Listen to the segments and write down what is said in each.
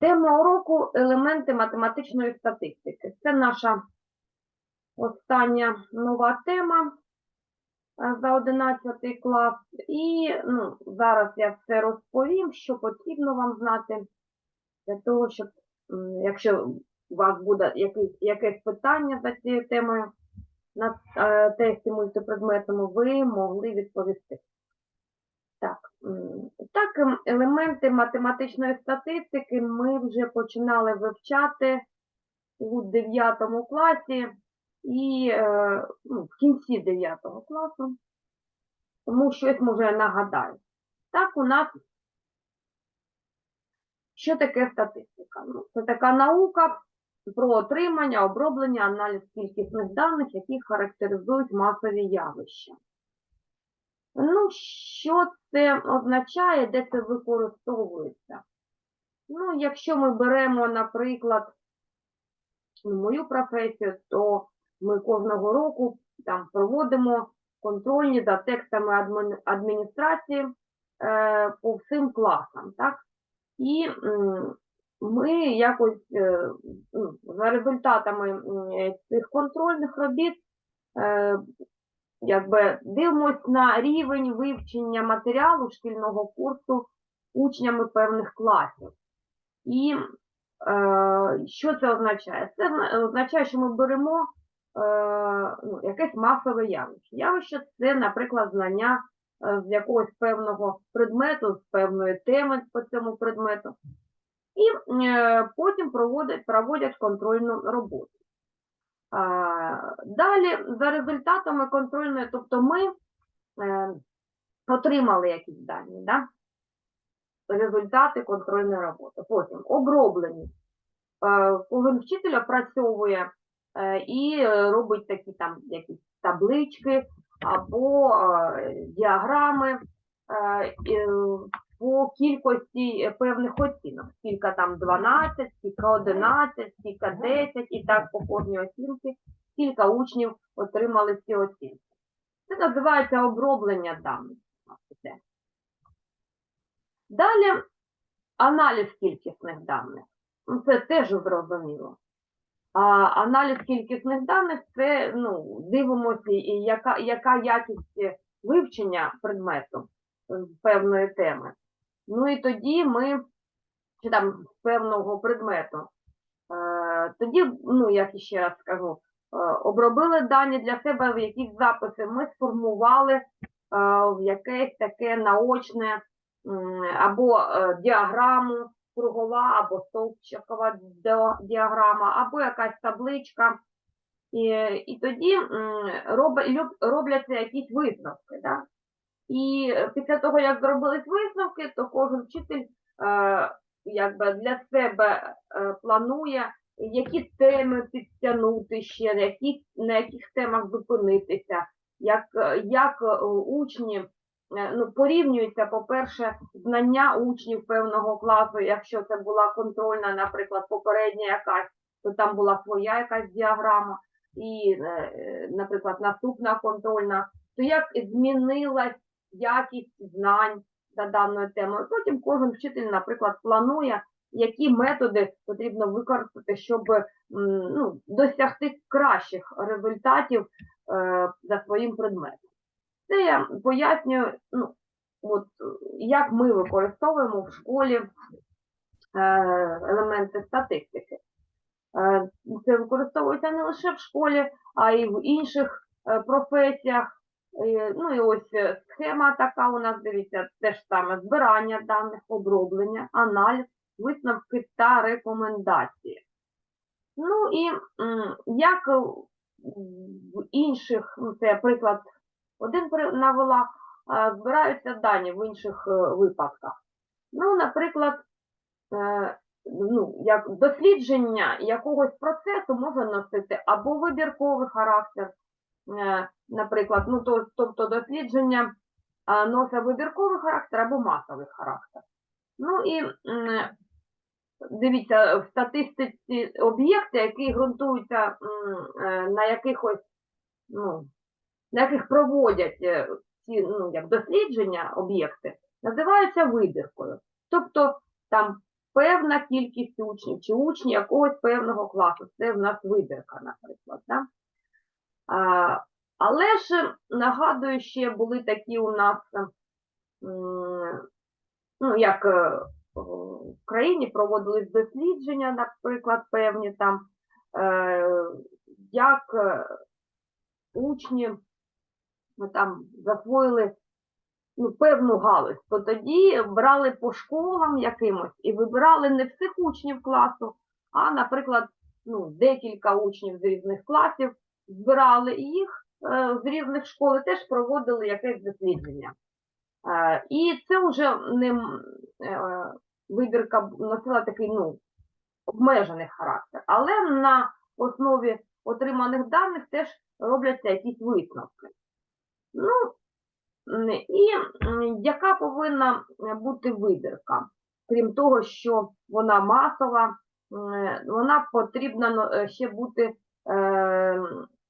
Тема уроку елементи математичної статистики. Це наша остання нова тема е, за 11 клас. І ну, зараз я все розповім, що потрібно вам знати для того, щоб, якщо у вас буде якесь, якесь питання за цією темою на е, тесті мультипредметному, ви могли відповісти. Так, так, ем, елементи математичної статистики ми вже починали вивчати у 9 класі і е, ну, в кінці 9 класу, тому щось може нагадаю. Так, у нас що таке статистика? Ну, це така наука про отримання, оброблення, аналіз кількісних даних, які характеризують масові явища. Ну, що це означає, де це використовується? Ну, якщо ми беремо, наприклад, ну, мою професію, то ми кожного року там проводимо контрольні за текстами адміністрації е, по всім класам, так? І ми якось е, ну, за результатами цих контрольних робіт е, якби дивимось на рівень вивчення матеріалу шкільного курсу учнями певних класів. І е, що це означає? Це означає, що ми беремо е, ну, якесь масове явище. Явище це, наприклад, знання е, з якогось певного предмету, з певної теми по цьому предмету. І е, потім проводять, проводять контрольну роботу. Далі, за результатами контрольної, тобто ми е, отримали якісь дані, да? результати контрольної роботи. Потім оброблені. Е, Кожен вчитель опрацьовує е, і робить такі там якісь таблички або діаграми по кількості е, певних оцінок. Скільки там 12, скільки 11, скільки 10 і так по кожній оцінці, скільки учнів отримали ці оцінки. Це називається оброблення даних. Далі аналіз кількісних даних. Ну, Це теж зрозуміло. А аналіз кількісних даних це ну, дивимося, яка, яка якість вивчення предмету певної теми. Ну і тоді ми, чи там певного предмету, е, тоді, ну, як іще раз скажу, е, обробили дані для себе в якісь записи, ми сформували е, в якесь таке наочне або діаграму кругова, або стовпчикова діаграма, або якась табличка. І, і тоді роб- робляться якісь висновки. Да? І після того, як зробились висновки, то кожен вчитель е, якби для себе е, планує, які теми підтягнути ще, які, на яких темах зупинитися, як, е, як е, учні е, ну, порівнюються, по-перше, знання учнів певного класу, якщо це була контрольна, наприклад, попередня якась, то там була своя якась діаграма, і, е, е, наприклад, наступна контрольна, то як змінилась якість знань за даною темою. Потім кожен вчитель, наприклад, планує, які методи потрібно використати, щоб ну, досягти кращих результатів е, за своїм предметом. Це я пояснюю, ну, от, як ми використовуємо в школі е, елементи статистики. Е, Це використовується не лише в школі, а й в інших е, професіях. Е, Ну і ось е, схема така у нас, дивіться, те ж саме збирання даних, оброблення, аналіз, висновки та рекомендації. Ну і як в інших, ну це приклад один навела, збираються дані в інших е, випадках. Ну, наприклад, ну, як дослідження якогось процесу може носити або вибірковий характер, наприклад, ну, то, тобто дослідження а, носить вибірковий характер або масовий характер. Ну і дивіться, в статистиці об'єкти, які ґрунтуються е, на якихось, ну, на яких проводять е, ці ну, як дослідження об'єкти, називаються вибіркою. Тобто там певна кількість учнів, чи учні якогось певного класу. Це в нас вибірка, наприклад. Да? Але ж нагадую, ще були такі у нас, ну, як е, в країні проводились дослідження, наприклад, певні там, е, як е, учні ну, там засвоїли ну, певну галузь, то тоді брали по школам якимось і вибирали не всіх учнів класу, а, наприклад, ну, декілька учнів з різних класів, збирали їх е, з різних школ і теж проводили якесь дослідження. Е, і це вже не е, вибірка носила такий ну, обмежений характер, але на основі отриманих даних теж робляться якісь висновки. Ну, і яка повинна бути вибірка? Крім того, що вона масова, вона потрібна ну, ще бути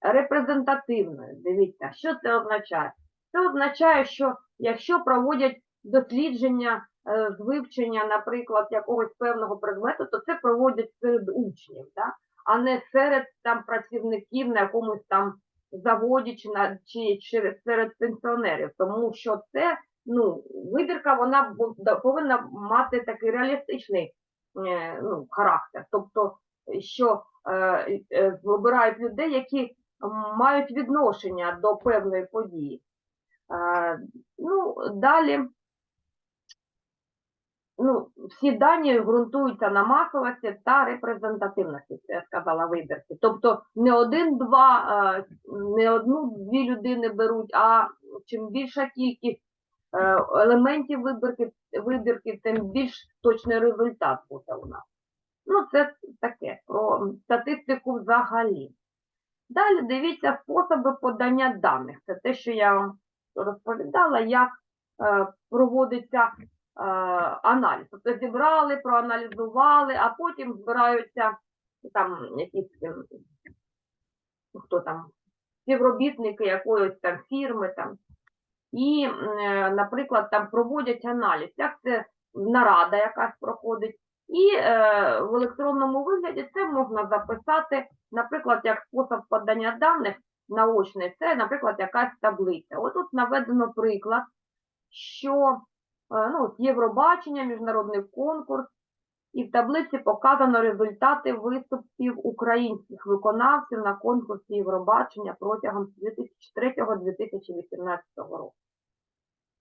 репрезентативною. Дивіться, що це означає? Це означає, що якщо проводять дослідження е, з вивчення, наприклад, якогось певного предмету, то це проводять серед учнів, да? а не серед там працівників на якомусь там заводі чи на чи через серед пенсіонерів, тому що це ну вибірка вона повинна мати такий реалістичний е, ну, характер, тобто що е, е, вибирають людей, які мають відношення до певної події. Е, ну, далі ну, всі дані ґрунтуються на масовості та репрезентативності, я сказала вибірки. Тобто не один-два, е, не одну-дві людини беруть, а чим більша кількість е, елементів вибірки, вибірки, тим більш точний результат буде у нас. Ну, це таке про статистику взагалі. Далі дивіться способи подання даних. Це те, що я вам розповідала, як е, проводиться е, аналіз. Тобто зібрали, проаналізували, а потім збираються там якісь ем, ну, хто там, співробітники якоїсь там фірми там. І, е, наприклад, там проводять аналіз, як це нарада якась проходить. І е, в електронному вигляді це можна записати, наприклад, як спосіб подання даних наочний, це, наприклад, якась таблиця. Отут наведено приклад, що е, ну, Євробачення, міжнародний конкурс, і в таблиці показано результати виступів українських виконавців на конкурсі Євробачення протягом 2003-2018 року.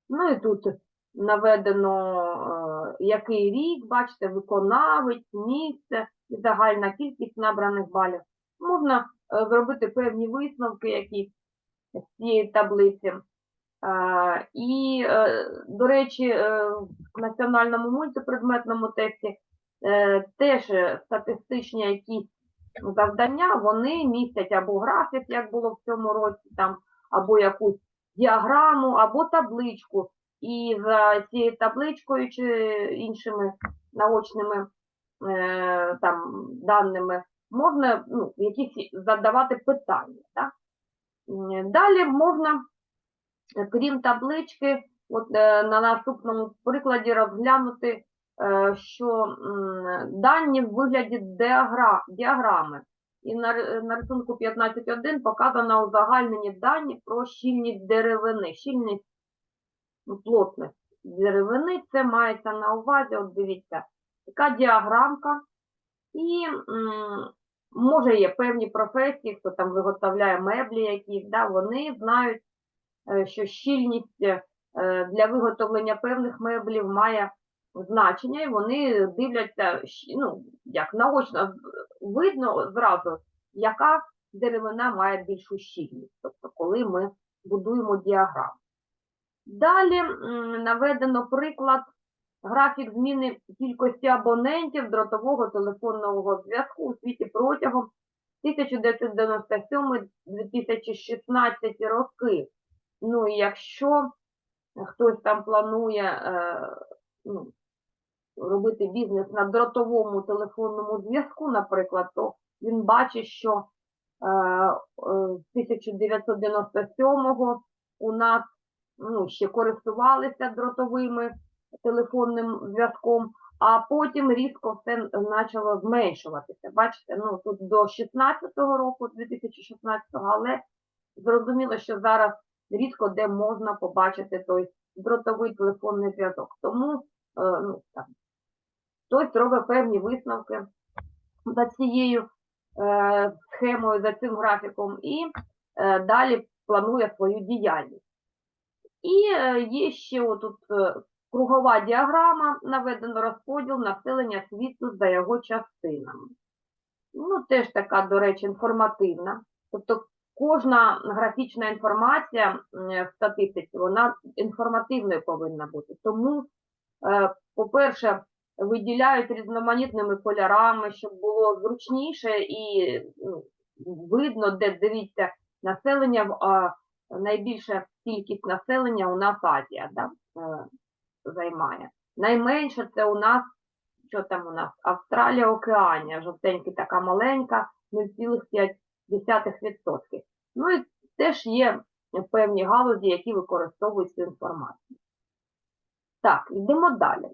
Ну і тут наведено, е, який рік, бачите, виконавець, місце і загальна кількість набраних балів. Можна е, зробити певні висновки, які з цієї таблиці. Е, І, до речі, в національному мультипредметному тесті теж статистичні якісь завдання, вони містять або графік, як було в цьому році, там, або якусь діаграму, або табличку. І за цією табличкою чи іншими наочними е, там, даними можна ну, якісь задавати питання. Так? Далі можна, е, крім таблички, от, е, на наступному прикладі розглянути, е, що м, дані в вигляді діагра, діаграми. І на, на рисунку 15.1 показано узагальнені дані про щільність деревини. Щільність плотність деревини, це мається на увазі, от дивіться, така діаграмка. І може є певні професії, хто там виготовляє меблі якісь, да, вони знають, е, що щільність е, для виготовлення певних меблів має значення, і вони дивляться, ну, як наочно видно зразу, яка деревина має більшу щільність, тобто коли ми будуємо діаграму. Далі наведено приклад графік зміни кількості абонентів дротового телефонного зв'язку у світі протягом 1997-2016 роки. Ну і якщо хтось там планує е, ну, робити бізнес на дротовому телефонному зв'язку, наприклад, то він бачить, що е, е, з 1997 у нас ну, ще користувалися дротовими телефонним зв'язком, а потім різко все почало зменшуватися. Бачите, ну тут до 16-го року, 2016-го, але зрозуміло, що зараз рідко де можна побачити той дротовий телефонний зв'язок. Тому е, ну, там, хтось робить певні висновки за цією е, схемою, за цим графіком, і е, далі планує свою діяльність. І е, є ще отут е, кругова діаграма, наведено розподіл населення світу за його частинами. Ну, теж така, до речі, інформативна. Тобто кожна графічна інформація в статистиці, вона інформативною повинна бути. Тому, е, по-перше, виділяють різноманітними кольорами, щоб було зручніше і ну, видно, де дивіться населення, в- найбільша кількість населення у нас Азія да, е, займає. Найменше це у нас, що там у нас, Австралія, Океанія, жовтенька така маленька, 0,5%. Ну і теж є певні галузі, які використовують цю інформацію. Так, йдемо далі. Е,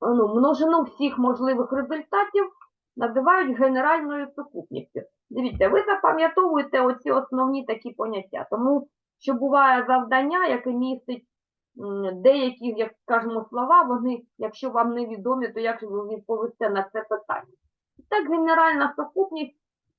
ну, множину всіх можливих результатів називають генеральною сукупністю. Дивіться, ви запам'ятовуєте оці основні такі поняття, тому що буває завдання, яке містить деякі, як скажемо, слова, вони, якщо вам невідомі, то як ви відповісте на це питання? Так, генеральна сукупність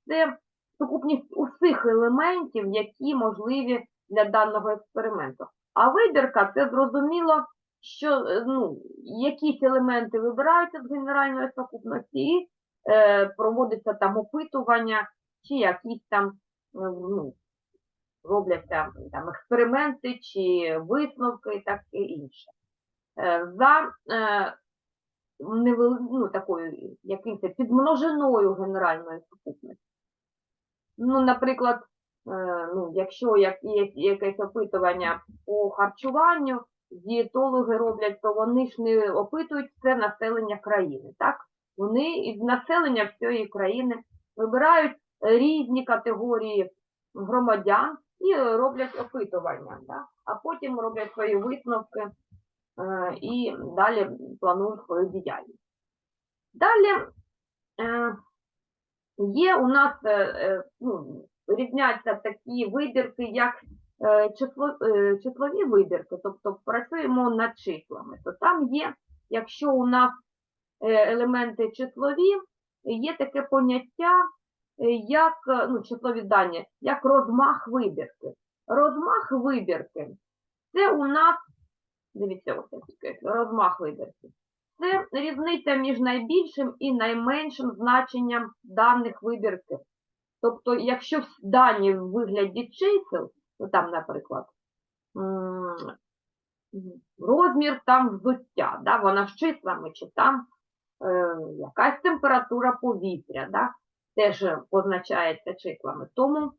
це сукупність усіх елементів, які можливі для даного експерименту. А вибірка це зрозуміло, що е, ну, якісь елементи вибираються з генеральної сукупності і е, проводиться там опитування, чи якісь там е, ну, робляться там експерименти чи висновки і таке інше. Е, За е, ну, такою якимось підмножиною генеральної сукупності. Ну, наприклад, ну, якщо є якесь опитування по харчуванню, дієтологи роблять, то вони ж не опитують все населення країни. Так? Вони із населення всієї країни вибирають різні категорії громадян і роблять опитування, да? а потім роблять свої висновки е, і далі планують свою діяльність. Далі е, є у нас е, ну, різняться такі вибірки, як число, числові вибірки, тобто працюємо над числами, то там є, якщо у нас елементи числові, є таке поняття, як е, ну, числові дані, як розмах вибірки. Розмах вибірки це у нас, дивіться, ось таке, розмах вибірки. Це різниця між найбільшим і найменшим значенням даних вибірки. Тобто, якщо дані в вигляді чисел, то там, наприклад, розмір там взуття, да, вона з числами, чи там е, якась температура повітря, да, теж позначається числами. Тому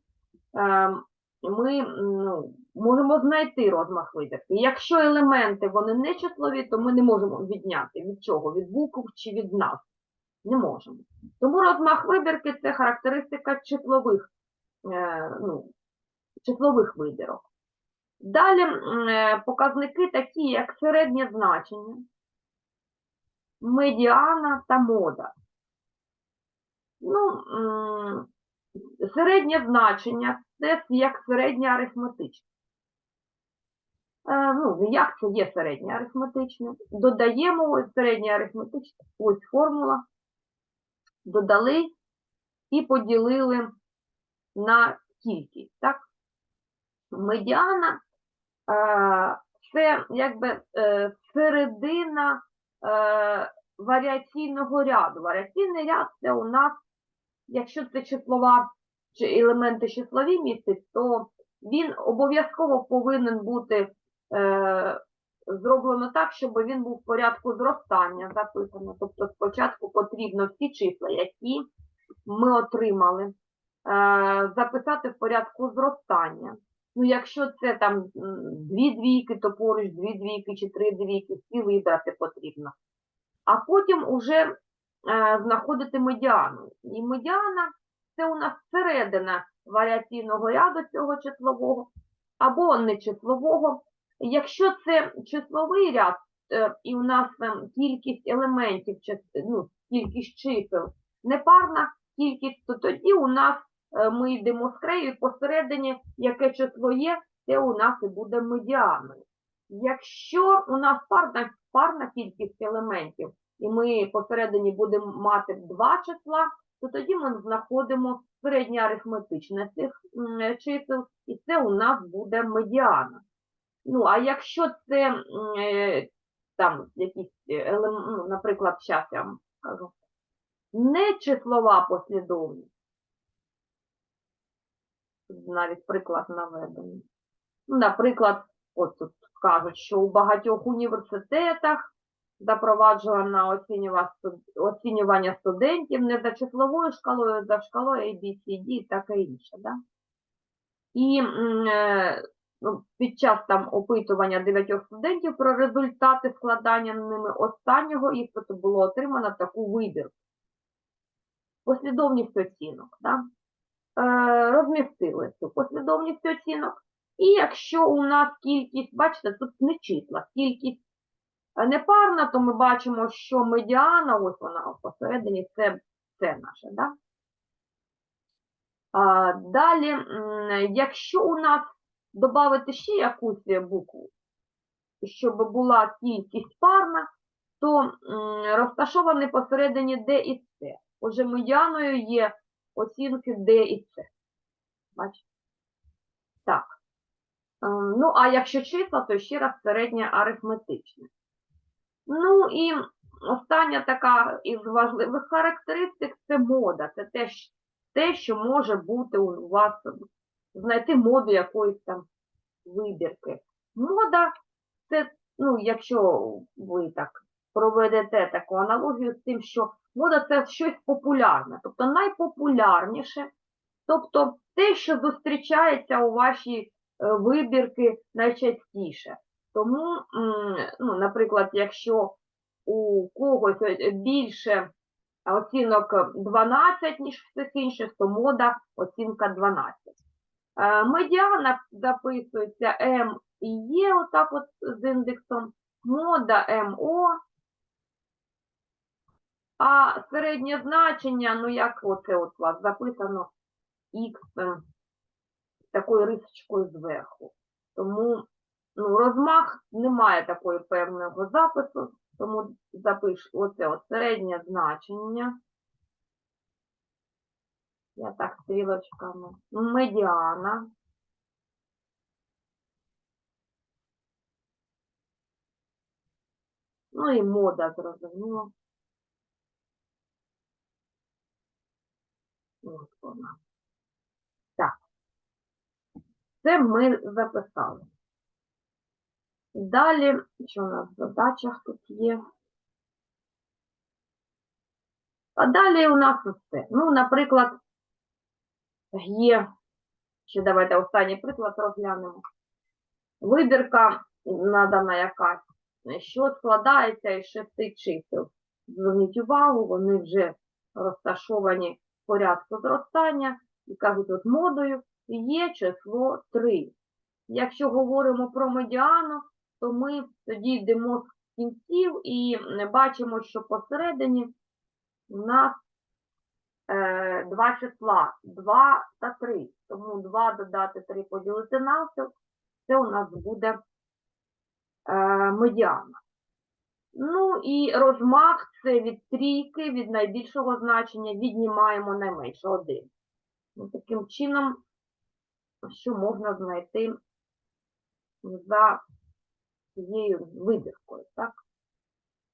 е, ми ну, можемо знайти розмах вибірки. Якщо елементи вони не числові, то ми не можемо відняти від чого? Від букв чи від нас. Не можемо. Тому розмах вибірки це характеристика числових, е, ну, числових вибірок. Далі е, показники такі, як середнє значення, медіана та мода. Ну, середнє значення це як середнє арифметичне. Е, ну, як це є середнє арифметичне? Додаємо ось середнє арифметичне, ось формула, додали і поділили на кількість. Так? Медіана е, це якби е, середина варіаційного ряду. Варіаційний ряд це у нас, якщо це числова чи елементи числові містить, то він обов'язково повинен бути е, зроблено так, щоб він був в порядку зростання записано. Тобто спочатку потрібно всі числа, які ми отримали, е, записати в порядку зростання. Ну, якщо це там дві двійки, то поруч дві двійки чи три двійки, всі вибрати потрібно. А потім уже знаходити медіану. І медіана це у нас середина варіаційного ряду цього числового або нечислового. Якщо це числовий ряд, е, і у нас ем, кількість елементів, ну, кількість чисел непарна кількість, то тоді у нас е, ми йдемо з крею, і посередині яке число є, це у нас і буде медіаною. Якщо у нас парна, парна кількість елементів, і ми посередині будемо мати два числа, то тоді ми знаходимо середнє арифметичне цих е, чисел, і це у нас буде медіана. Ну, а якщо це е, там якісь елементи, ну, наприклад, зараз я вам скажу, не числова послідовність, навіть приклад наведений. Наприклад, от тут кажуть, що у багатьох університетах оцінюва- студ- оцінювання студентів не за числовою шкалою, а за шкалою ABCD і таке інше. Да? І е, ну, під час там опитування дев'ятьох студентів про результати складання ними останнього іспиту було отримано таку вибірку. Послідовність оцінок. Да? Е, розмістили цю послідовність оцінок. І якщо у нас кількість, бачите, тут не числа, кількість непарна, то ми бачимо, що медіана, ось вона посередині, це, це наше. Да? А, далі, якщо у нас додати ще якусь букву, щоб була кількість парна, то м, розташовані посередині D і C. Отже, медіаною є оцінки D і C. Бачите? Так. Ем, Ну, а якщо числа, то ще раз середнє арифметичне. Ну і остання така із важливих характеристик це мода. Це те, те, що може бути у вас, знайти моду якоїсь там вибірки. Мода це, ну, якщо ви так проведете таку аналогію з тим, що мода це щось популярне, тобто найпопулярніше, тобто те, що зустрічається у вашій е, вибірки найчастіше. Тому, ну, наприклад, якщо у когось е, більше оцінок 12, ніж всіх інших, то мода оцінка 12. Е, Медіана записується М і Є, отак от з індексом, мода МО, а середнє значення, ну як оце от у вас записано, Х такою рисочкою зверху. Тому ну, розмах немає такої певного запису, тому запишу оце от середнє значення. Я так стрілочками. Медіана. Ну і мода, зрозуміло. От вона. Так. Це ми записали. Далі, що у нас в задачах тут є? А далі у нас все. Ну, наприклад, є, ще давайте останній приклад розглянемо. Вибірка надана якась, що складається із шести чисел. Зверніть увагу, вони вже розташовані в порядку зростання і кажуть, от модою є число 3. Якщо говоримо про медіану, то ми тоді йдемо з кінців і бачимо, що посередині у нас е, два числа 2 та 3. Тому 2 додати 3 поділити навпіл, це у нас буде е, медіана. Ну і розмах це від трійки, від найбільшого значення віднімаємо найменше 1. Ну, таким чином, що можна знайти за цією вибіркою. Так?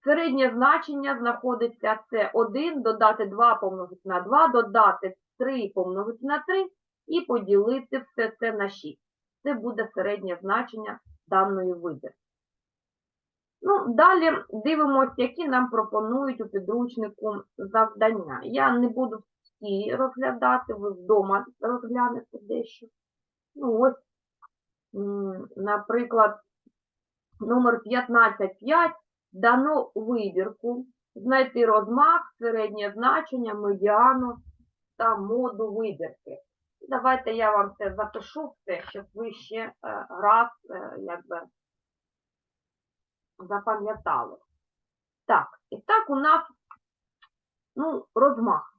Середнє значення знаходиться це 1, додати 2 помножити на 2, додати 3 помножити на 3 і поділити все це на 6. Це буде середнє значення даної вибірки. Ну, далі дивимося, які нам пропонують у підручнику завдання. Я не буду всі розглядати, ви вдома розглянете дещо. Ну, ось, наприклад, номер 15.5 дано вибірку, знайти розмах, середнє значення, медіану та моду вибірки. Давайте я вам це запишу щоб ви ще е, раз е, якби запам'ятали. Так, і так у нас ну, розмах.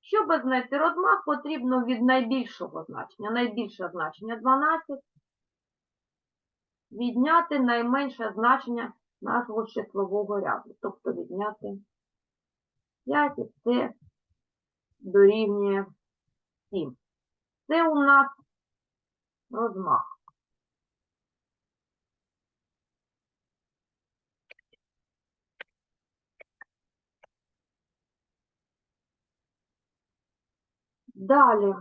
Щоб знайти розмах, потрібно від найбільшого значення. Найбільше значення 12 відняти найменше значення нашого числового ряду. Тобто відняти 5 і це дорівнює 7. Це у нас розмах. Далі.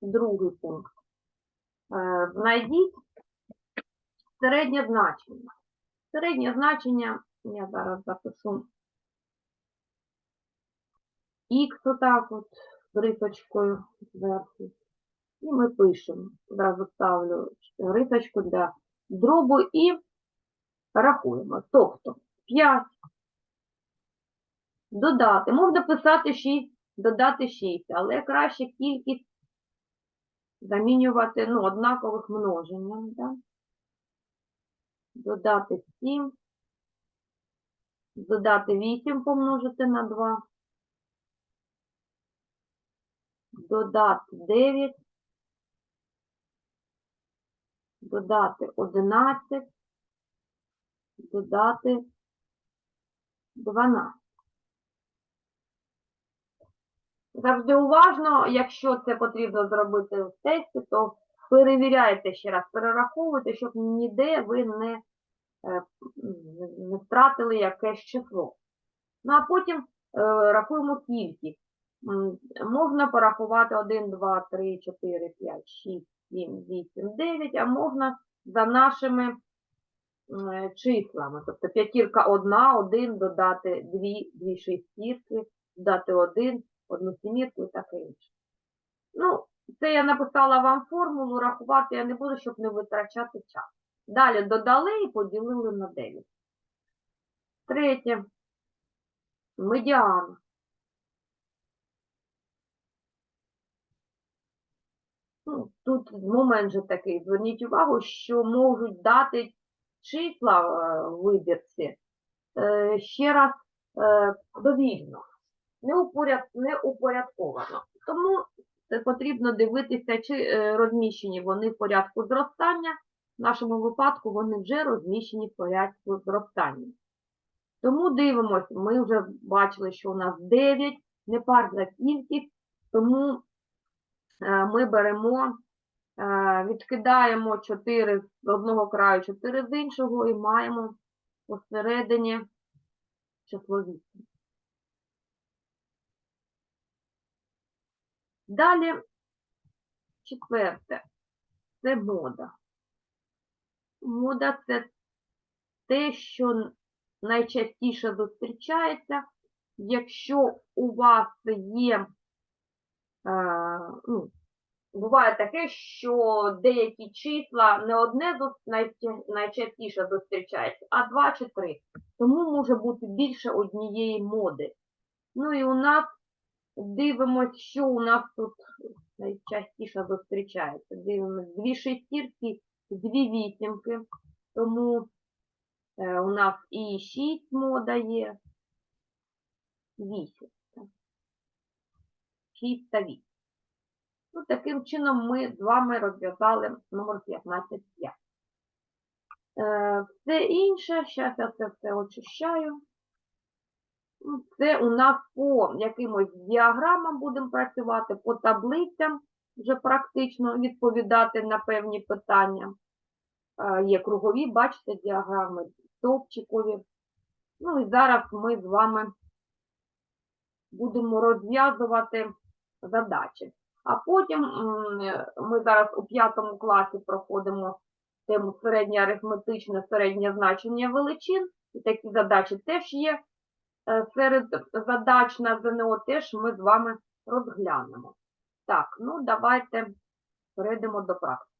Другий пункт. Е, Знайдіть середнє значення. Середнє значення, я зараз запишу х отак от рисочкою зверху. І ми пишемо. Одразу ставлю рисочку для дробу і рахуємо. Тобто 5 додати. Можна писати 6, додати 6, але краще кількість замінювати ну, однакових множенням. Да? Додати 7, додати 8 помножити на 2, додати 9, додати 11, додати 12. Завжди уважно, якщо це потрібно зробити в тесті, то перевіряйте ще раз, перераховуйте, щоб ніде ви не, е, не втратили якесь число. Ну, а потім е, рахуємо кількість. Можна порахувати 1, 2, 3, 4, 5, 6, 7, 8, 9, а можна за нашими е, числами. Тобто п'ятірка одна, один, додати дві, дві шестірки, додати один, одну сімірку і таке інше. Ну, це я написала вам формулу, рахувати я не буду, щоб не витрачати час. Далі додали і поділили на 9. Третє. Медіана. Ну, тут момент же такий, зверніть увагу, що можуть дати числа е, вибірці е, ще раз е, довільно, неупоряд, неупорядковано. Тому потрібно дивитися, чи е, розміщені вони в порядку зростання. В нашому випадку вони вже розміщені в порядку зростання. Тому дивимося, ми вже бачили, що у нас 9, непарна кількість, тому е, ми беремо, е, відкидаємо 4 з одного краю, 4 з іншого і маємо посередині число 8. Далі четверте це мода. Мода це те, що найчастіше зустрічається, якщо у вас є, е, ну, буває таке, що деякі числа не одне найчастіше зустрічається, а два чи три. Тому може бути більше однієї моди. Ну і у нас дивимось, що у нас тут найчастіше зустрічається. Дивимось дві шестірки, дві вісімки. Тому е, у нас і 6 мода є, 8. 6 та 8. Ну, таким чином ми з вами розв'язали номер 15 Е, все інше, зараз я це все очищаю. Це у нас по якимось діаграмам будемо працювати, по таблицям вже практично відповідати на певні питання. Е, Є кругові, бачите, діаграми, стовпчикові. Ну і зараз ми з вами будемо розв'язувати задачі. А потім ми зараз у п'ятому класі проходимо тему середнє арифметичне, середнє значення величин. І такі задачі теж є. Е, Серед задач на ЗНО теж ми з вами розглянемо. Так, ну давайте перейдемо до практики.